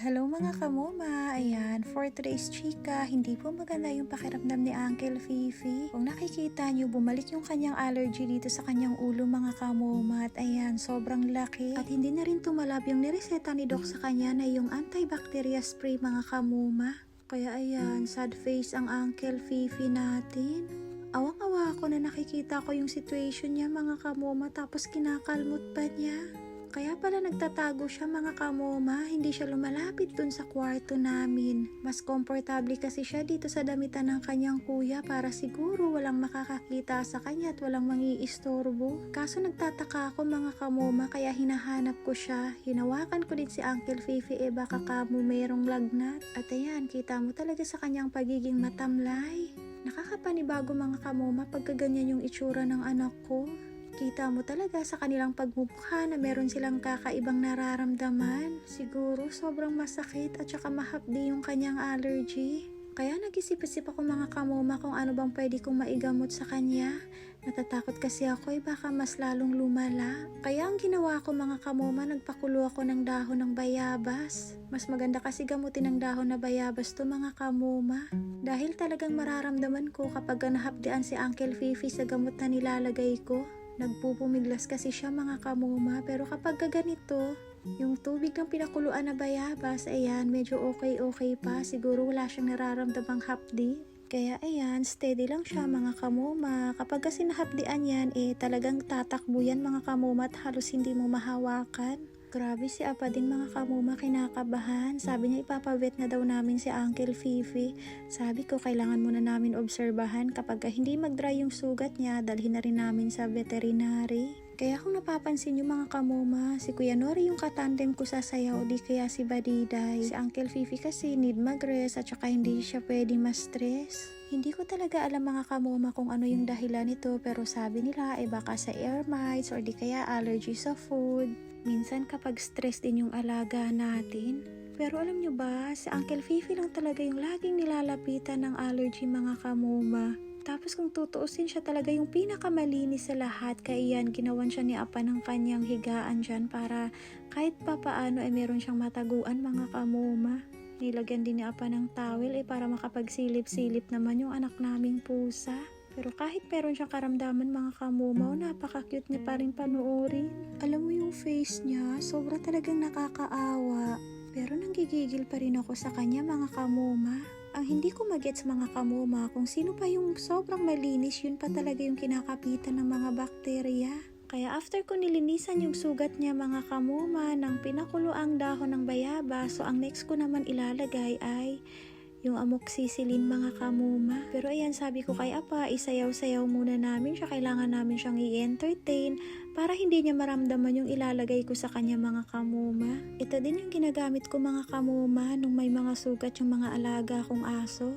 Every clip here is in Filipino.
Hello mga kamuma! Ayan, for today's chika, hindi po maganda yung pakiramdam ni Uncle Fifi. Kung nakikita nyo, bumalik yung kanyang allergy dito sa kanyang ulo mga kamuma at ayan, sobrang laki. At hindi na rin tumalab yung nireseta ni Doc sa kanya na yung antibacteria spray mga kamuma. Kaya ayan, sad face ang Uncle Fifi natin. Awang-awa ako na nakikita ko yung situation niya mga kamuma tapos kinakalmot pa niya. Kaya pala nagtatago siya mga kamoma, hindi siya lumalapit dun sa kwarto namin. Mas komportable kasi siya dito sa damitan ng kanyang kuya para siguro walang makakakita sa kanya at walang mangiistorbo. Kaso nagtataka ako mga kamoma kaya hinahanap ko siya. Hinawakan ko din si Uncle Fifi eh baka kamo mayroong lagnat. At ayan, kita mo talaga sa kanyang pagiging matamlay. Nakakapanibago mga kamoma pagka ganyan yung itsura ng anak ko. Kita mo talaga sa kanilang pagmumukha na meron silang kakaibang nararamdaman. Siguro sobrang masakit at saka mahapdi yung kanyang allergy. Kaya nag-isip-isip ako mga kamoma kung ano bang pwede kong maigamot sa kanya. Natatakot kasi ako eh baka mas lalong lumala. Kaya ang ginawa ko mga kamoma, nagpakulo ako ng dahon ng bayabas. Mas maganda kasi gamutin ng dahon na bayabas to mga kamoma. Dahil talagang mararamdaman ko kapag nahapdian si Uncle Fifi sa gamot na nilalagay ko. Nagpupumiglas kasi siya mga kamuma pero kapag ganito, yung tubig ng pinakuluan na bayabas, ayan, medyo okay-okay pa. Siguro wala siyang nararamdamang hapdi. Kaya ayan, steady lang siya mga kamuma. Kapag kasi nahapdian yan, eh talagang tatakbo yan mga kamuma at halos hindi mo mahawakan. Grabe si Apa din mga kamuma kinakabahan. Sabi niya ipapawet na daw namin si Uncle Fifi. Sabi ko kailangan muna namin obserbahan kapag hindi mag-dry yung sugat niya, dalhin na rin namin sa veterinary. Kaya kung napapansin niyo mga kamuma, si Kuya Nori yung katandem ko sa sayaw, di kaya si Badiday. Si Uncle Fifi kasi need mag-rest at saka hindi siya pwede ma-stress. Hindi ko talaga alam mga kamuma kung ano yung dahilan nito pero sabi nila ay baka sa air mites or di kaya allergy sa food. Minsan kapag stress din yung alaga natin. Pero alam nyo ba, si Uncle Fifi lang talaga yung laging nilalapitan ng allergy mga kamuma. Tapos kung tutuusin siya talaga yung pinakamalinis sa lahat, kaya yan ginawan siya ni Apa ng kanyang higaan dyan para kahit pa paano ay meron siyang mataguan mga kamuma. Nilagyan din ni Apa ng towel eh para makapagsilip-silip naman yung anak naming pusa. Pero kahit meron siyang karamdaman mga kamumaw, napaka-cute niya pa rin panuorin. Alam mo yung face niya, sobra talagang nakakaawa. Pero nanggigigil pa rin ako sa kanya mga kamuma. Ang hindi ko magets mga kamuma kung sino pa yung sobrang malinis, yun pa talaga yung kinakapitan ng mga bakterya. Kaya after ko nilinisan yung sugat niya mga kamuma ng pinakulo ang dahon ng bayaba, so ang next ko naman ilalagay ay yung amoxicillin mga kamuma. Pero ayan, sabi ko kay Apa, isayaw-sayaw muna namin siya. Kailangan namin siyang i-entertain para hindi niya maramdaman yung ilalagay ko sa kanya mga kamuma. Ito din yung ginagamit ko mga kamuma nung may mga sugat yung mga alaga kong aso.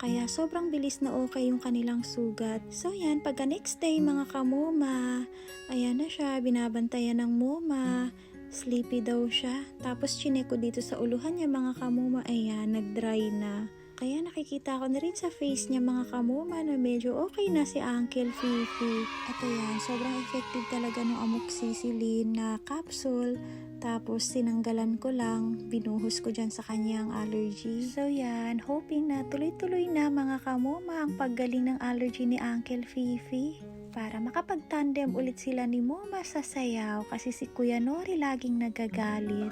Kaya sobrang bilis na okay yung kanilang sugat. So yan, pagka next day mga kamuma, ayan na siya, binabantayan ng muma. Sleepy daw siya. Tapos chinek ko dito sa uluhan niya mga kamuma. Ayan, nag-dry na. Kaya nakikita ko na rin sa face niya mga kamuma na medyo okay na si Uncle Fifi. At ayan, sobrang effective talaga ng amoxicillin na capsule. Tapos sinanggalan ko lang, binuhos ko dyan sa kanyang allergy. So yan, hoping na tuloy-tuloy na mga kamuma ang paggaling ng allergy ni Uncle Fifi para makapag-tandem ulit sila ni Moma sa sayaw kasi si Kuya Nori laging nagagalit.